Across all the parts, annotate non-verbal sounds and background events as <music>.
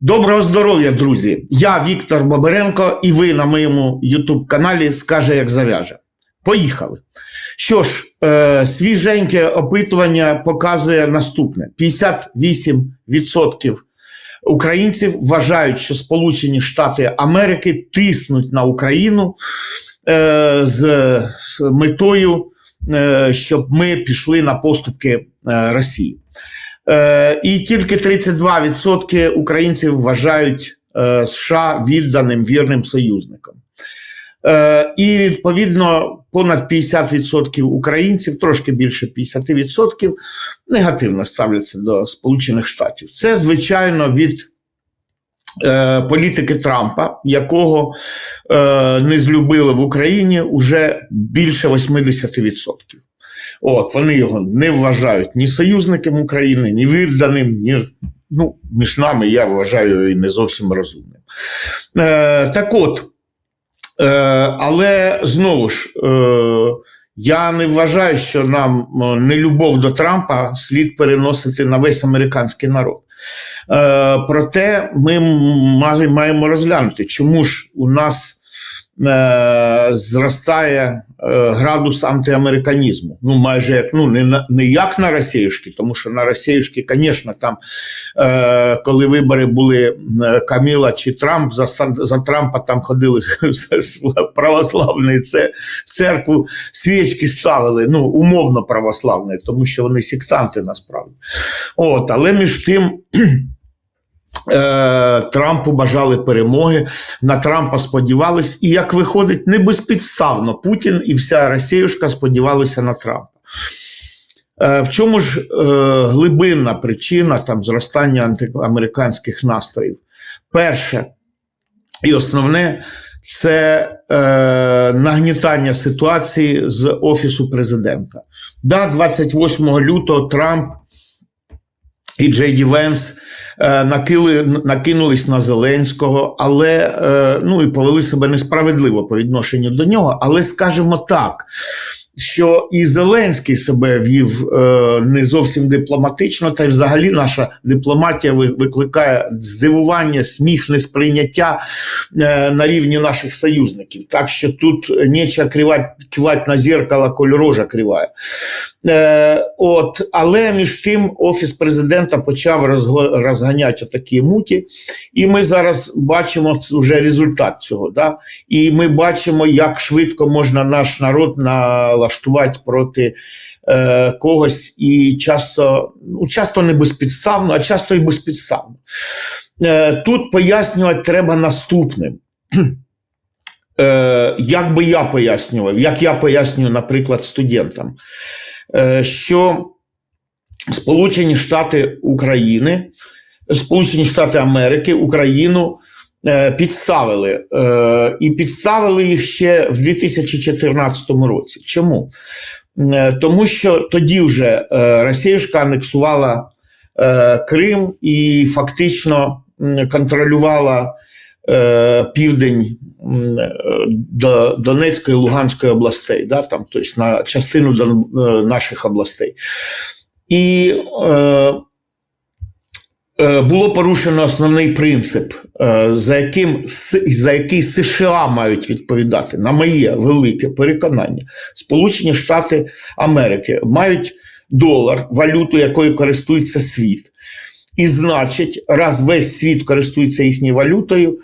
Доброго здоров'я, друзі! Я Віктор Боберенко, і ви на моєму YouTube каналі Скаже, як зав'яже. Поїхали. Що ж, е, свіженьке опитування показує наступне: 58% українців вважають, що Сполучені Штати Америки тиснуть на Україну е, з, з метою, е, щоб ми пішли на поступки е, Росії. Е, І тільки 32% українців вважають е, США відданим вірним союзником. Е, І відповідно понад 50% українців, трошки більше 50%, негативно ставляться до Сполучених Штатів. Це, звичайно, від політики Трампа, якого не злюбили в Україні уже більше 80%. От вони його не вважають ні союзником України, ні відданим, ні ну, між нами я вважаю і не зовсім розумним. Е, так от, е, але знову ж, е, я не вважаю, що нам е, нелюбов до Трампа слід переносити на весь американський народ. Е, проте ми маємо розглянути, чому ж у нас е, зростає е, градус антиамериканізму. Ну, майже як ну не не як на Росіюшки, тому що на Росіюшки, звісно, там е, коли вибори були Каміла чи Трамп, за, за Трампа там ходили <laughs> православні це в церкву свічки ставили. Ну, умовно православні, тому що вони сектанти насправді. От, але між тим. Е, Трампу бажали перемоги, на Трампа сподівались, і як виходить, не безпідставно Путін і вся Росіюшка сподівалися на Трампа. Е, В чому ж е, глибинна причина там зростання антиамериканських настроїв? Перше і основне це нагнітання ситуації з Офісу президента. Да, 28 лютого Трамп і Джей Ді Венс е, накили, накинулись на Зеленського, але е, ну і повели себе несправедливо по відношенню до нього. Але скажімо так, що і Зеленський себе вів е, не зовсім дипломатично, та й взагалі наша дипломатія викликає здивування, сміх, несприйняття на рівні наших союзників. Так що тут кривать, кивать на зеркало, коль рожа криває. Е, от, але між тим офіс президента почав розганяти такі муті, і ми зараз бачимо вже результат цього. Да? І ми бачимо, як швидко можна наш народ налаштувати проти е, когось, і часто, ну, часто не безпідставно, а часто і безпідставно. Е, тут пояснювати треба наступним. Е, як би я пояснював, як я пояснюю, наприклад, студентам, що Сполучені Штати України, Сполучені Штати Америки Україну е, підставили. Е, і підставили їх ще в 2014 році. Чому? Е, Тому що тоді вже е, Росіюшка анексувала е, Крим і фактично контролювала е, південь е, до Донецької Луганської областей, да, там, тобто на частину е, наших областей. І е, е, було порушено основний принцип, е, за, яким, за який США мають відповідати, на моє велике переконання. Сполучені Штати Америки мають долар, валюту, якою користується світ. І значить, раз весь світ користується їхньою валютою, е,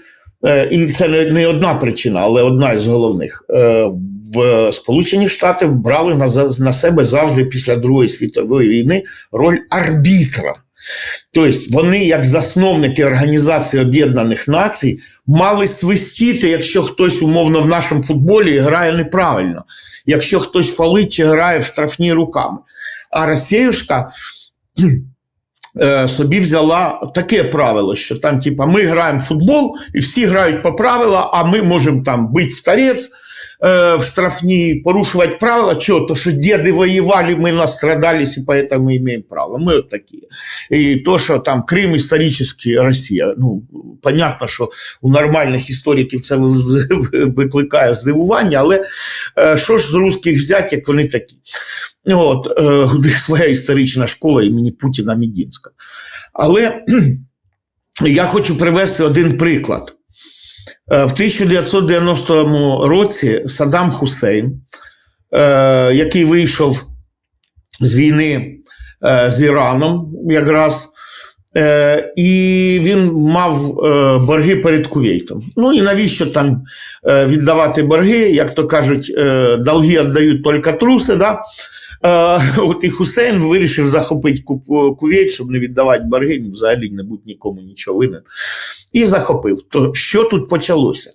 і це не, одна причина, але одна із головних. е, В Сполучені Штати брали на себе завжди після Другої світової війни роль арбітра. Тобто вони, як засновники Організації Об'єднаних Націй, мали свистіти, якщо хтось умовно в нашому футболі грає неправильно, якщо хтось фалить чи грає в штрафні руками. А Росіюшка е, собі взяла таке правило, що там, типа, ми граємо в футбол, і всі грають по правилам, а ми можемо там бити в торець е, в штрафні, порушувати правила. Чого? То, що діди воювали, ми настрадались, і поэтому имеем право. Ми от такі. І то, що там Крим історичний Росія. Ну, понятно, що у нормальних істориків це викликає здивування, але е, що ж з русських взяти, як вони такі? От, е, своя історична школа імені Путіна Мідінська. Але <clears throat> я хочу привести один приклад. Е, В 1990 році Саддам Хусейн, е, який вийшов з війни е, з Іраном, якраз, і він мав борги перед Кувейтом. Ну і навіщо там віддавати борги? Як то кажуть, долги віддають тільки труси. Да? От і Хусейн вирішив захопити Ку- Кувейт, щоб не віддавати борги, взагалі не будь нікому нічого винен. І захопив. То що тут почалося?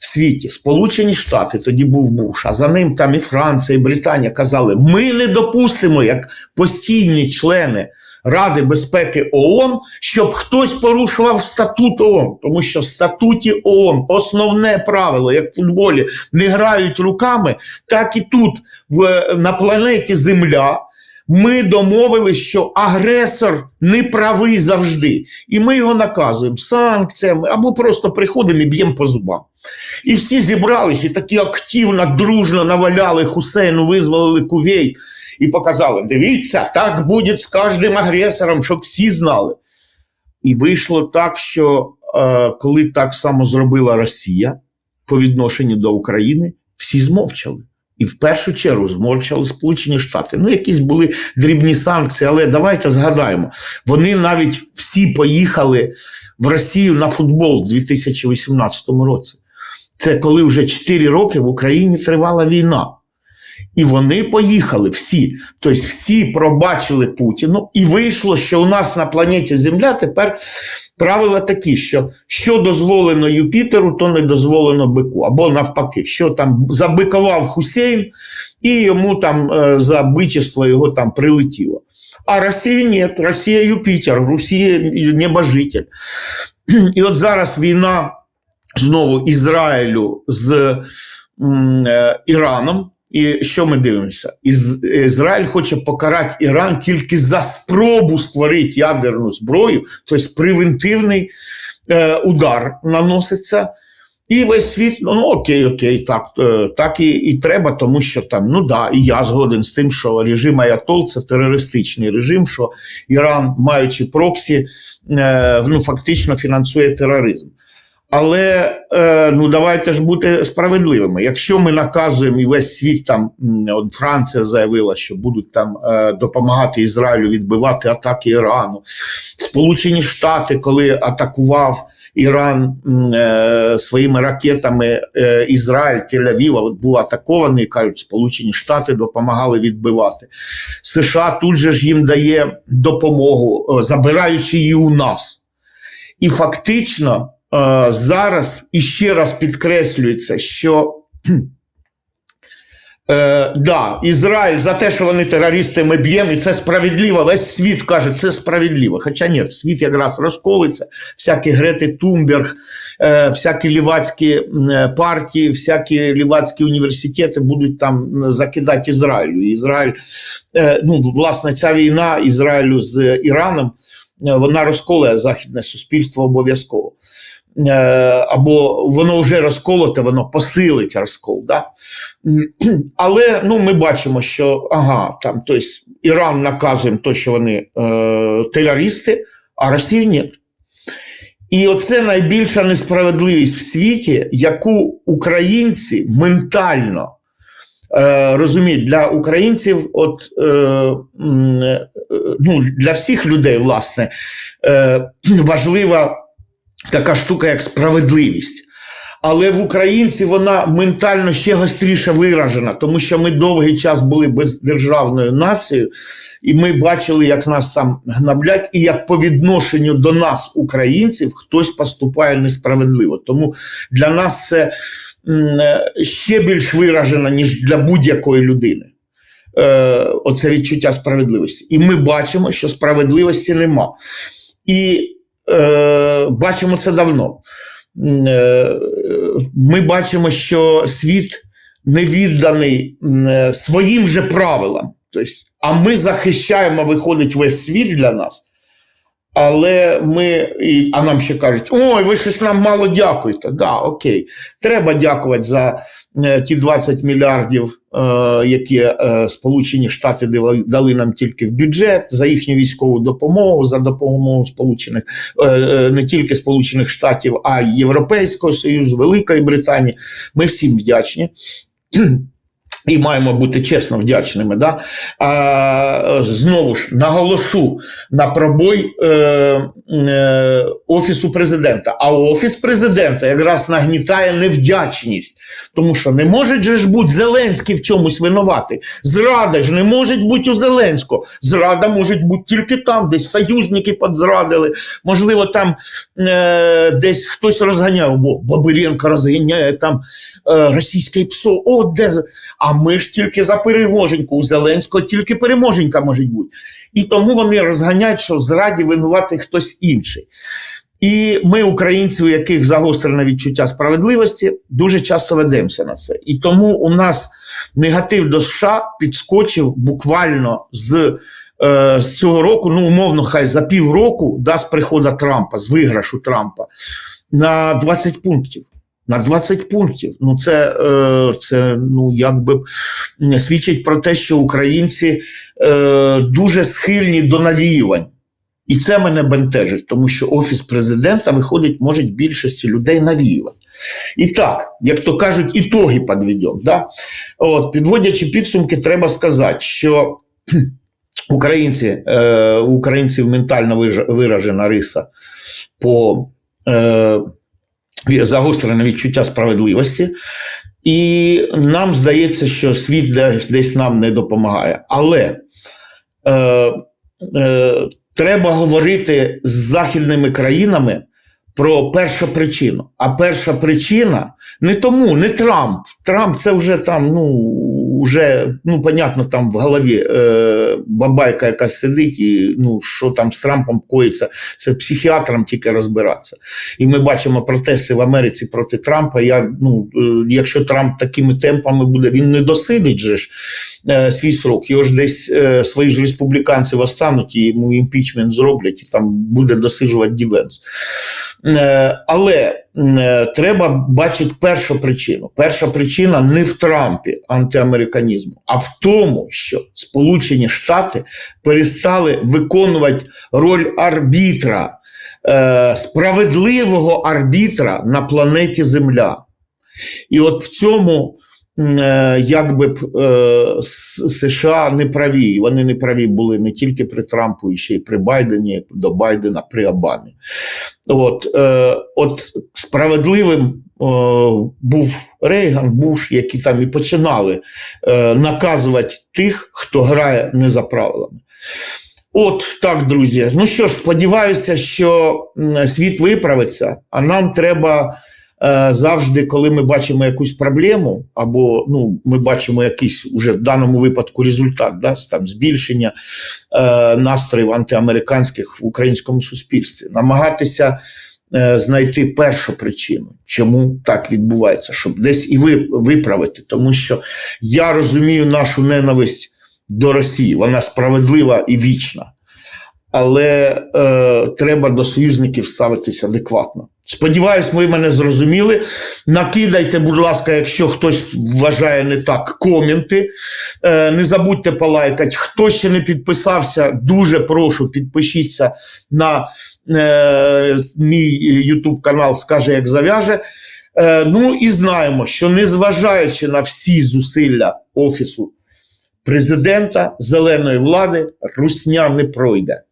В світі Сполучені Штати, тоді був Буш, а за ним там і Франція, і Британія казали: ми не допустимо, як постійні члени Ради безпеки ООН, щоб хтось порушував статут ООН, тому що в статуті ООН основне правило, як в футболі, не грають руками, так і тут, в, на планеті Земля. Ми домовилися, що агресор не правий завжди, і ми його наказуємо санкціями або просто приходимо і б'ємо по зубам. І всі зібрались і такі активно, дружно наваляли Хусейну, визволили Кувей і показали: дивіться, так буде з кожним агресором, щоб всі знали. І вийшло так, що е, коли так само зробила Росія по відношенню до України, всі змовчали. І в першу чергу змовчали Сполучені Штати. Ну, якісь були дрібні санкції, але давайте згадаємо, вони навіть всі поїхали в Росію на футбол в 2018 році. Це коли вже 4 роки в Україні тривала війна. І вони поїхали всі. Тобто всі пробачили Путіну, і вийшло, що у нас на планеті Земля тепер правила такі, що що дозволено Юпітеру, то не дозволено бику. Або навпаки, що там забикував Хусейн, і йому там е, за бичество його там прилетіло. А Росія ні, Росія Юпітер, Росія небожитель. І от зараз війна знову Ізраїлю з е, Іраном. І що ми дивимося? Із, Ізраїль хоче покарати Іран тільки за спробу створити ядерну зброю, тобто превентивний е, удар наноситься. І весь світ, ну окей, окей, так е, так і, і треба, тому що там, ну да, і я згоден з тим, що режим Аятол це терористичний режим, що Іран, маючи проксі, е, ну фактично фінансує тероризм. Але е, ну давайте ж бути справедливими. Якщо ми наказуємо і весь світ там от Франція заявила, що будуть там е, допомагати Ізраїлю відбивати атаки Ірану, Сполучені Штати, коли атакував Іран е, своїми ракетами Ізраїль, Тель-Авів, от був атакований, кажуть, Сполучені Штати допомагали відбивати. США тут же ж їм дає допомогу, забираючи її у нас. І фактично. Зараз іще раз підкреслюється, що <clears throat> е, да, Ізраїль за те, що вони терористи, ми б'ємо, і це справедливо. Весь світ каже, це справедливо. Хоча ні, світ якраз розколиться, всякі Грети Тумберг, е, всякі лівацькі е, партії, всякі лівацькі університети будуть там закидати Ізраїлю. Ізраїль, е, ну, власне, ця війна Ізраїлю з Іраном. е, Вона розколе західне суспільство обов'язково. Е, або воно вже розколоте, воно посилить розкол. Да? <clears throat> Але ну, ми бачимо, що ага, там, тобто, Іран наказує то, що вони е, терористи, а Росію ні. І оце найбільша несправедливість в світі, яку українці ментально е, розуміють, для українців, от, е, е, ну, для всіх людей, власне, е, <clears throat> важлива така штука, як справедливість. Але в українці вона ментально ще гостріше виражена, тому що ми довгий час були бездержавною нацією, і ми бачили, як нас там гнаблять, і як по відношенню до нас, українців, хтось поступає несправедливо. Тому для нас це ще більш виражено, ніж для будь-якої людини. Е, оце відчуття справедливості. І ми бачимо, що справедливості нема. І е, бачимо це давно. Е, Ми бачимо, що світ не відданий е, своїм же правилам. Тобто, а ми захищаємо, виходить, весь світ для нас. Але ми, і, а нам ще кажуть, ой, ви щось нам мало дякуєте. Да, окей. Треба дякувати за е, ті 20 мільярдів, е, які е, Сполучені Штати дали, дали нам тільки в бюджет, за їхню військову допомогу, за допомогу Сполучених е, е, не тільки Сполучених Штатів, а й Європейського Союзу, Великої Британії. Ми всім вдячні. І маємо бути чесно вдячними. Да? А, знову ж наголошу на пробой е, е, Офісу президента. А Офіс президента якраз нагнітає невдячність. Тому що не може ж бути Зеленський в чомусь винуватий. Зрада ж не може бути у Зеленського. Зрада може бути тільки там, десь союзники подзрадили. Можливо, там е, десь хтось розганяв, бо Бабиренко розганяє там е, російське ПСО. О, де? А ми ж тільки за переможеньку. У Зеленського тільки переможенька може бути. І тому вони розганяють, що зраді винуватий хтось інший. І ми, українці, у яких загострене відчуття справедливості, дуже часто ведемося на це. І тому у нас негатив до США підскочив буквально з, е, з цього року, ну умовно, хай за півроку, да, з приходу Трампа, з виграшу Трампа, на 20 пунктів. На 20 пунктів. Ну, це, е, це ну, якби свідчить про те, що українці е, дуже схильні до навіювань. І це мене бентежить, тому що офіс президента виходить, може більшості людей навіювати. І так, як то кажуть, ітоги підведемо. Да? От, підводячи підсумки, треба сказати, що <clears throat> українці, е, українців ментально виражена риса по е, загострене відчуття справедливості. І нам здається, що світ десь, десь нам не допомагає. Але е, е, треба говорити з західними країнами про першу причину. А перша причина не тому, не Трамп. Трамп це вже там, ну. Вже, ну, понятно, там в голові е, бабайка якась сидить, і ну, що там з Трампом коїться, це психіатрам тільки розбиратися. І ми бачимо протести в Америці проти Трампа. Я, ну, е, якщо Трамп такими темпами буде, він не досидить же ж е, свій срок. Його ж десь е, свої ж республіканці восстануть і йому імпічмент зроблять, і там буде досиджувати Дівенс. Е, але е, треба бачити першу причину. Перша причина не в Трампі антиамериканізму, а в тому, що Сполучені Штати перестали виконувати роль арбітра, е, справедливого арбітра на планеті Земля. І от в цьому якби б е, США не праві. І вони не праві були не тільки при Трампу, і ще й при Байдені, до Байдена, при Обамі. От, е, от справедливим е, був Рейган, Буш, які там і починали е, наказувати тих, хто грає не за правилами. От так, друзі. Ну що ж, сподіваюся, що світ виправиться, а нам треба е, завжди, коли ми бачимо якусь проблему, або ну, ми бачимо якийсь уже в даному випадку результат, да, там, збільшення е, настроїв антиамериканських в українському суспільстві, намагатися е, знайти першу причину, чому так відбувається, щоб десь і ви, виправити. Тому що я розумію нашу ненависть до Росії, вона справедлива і вічна. Але е, треба до союзників ставитися адекватно. Сподіваюсь, ви мене зрозуміли. Накидайте, будь ласка, якщо хтось вважає не так, коменти. Е, не забудьте полайкати. Хто ще не підписався, дуже прошу, підпишіться на е, мій YouTube канал, скаже, як зав'яже. Е, ну і знаємо, що незважаючи на всі зусилля Офісу президента, зеленої влади, русня не пройде.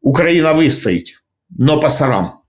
Україна вистоїть, но пасарам.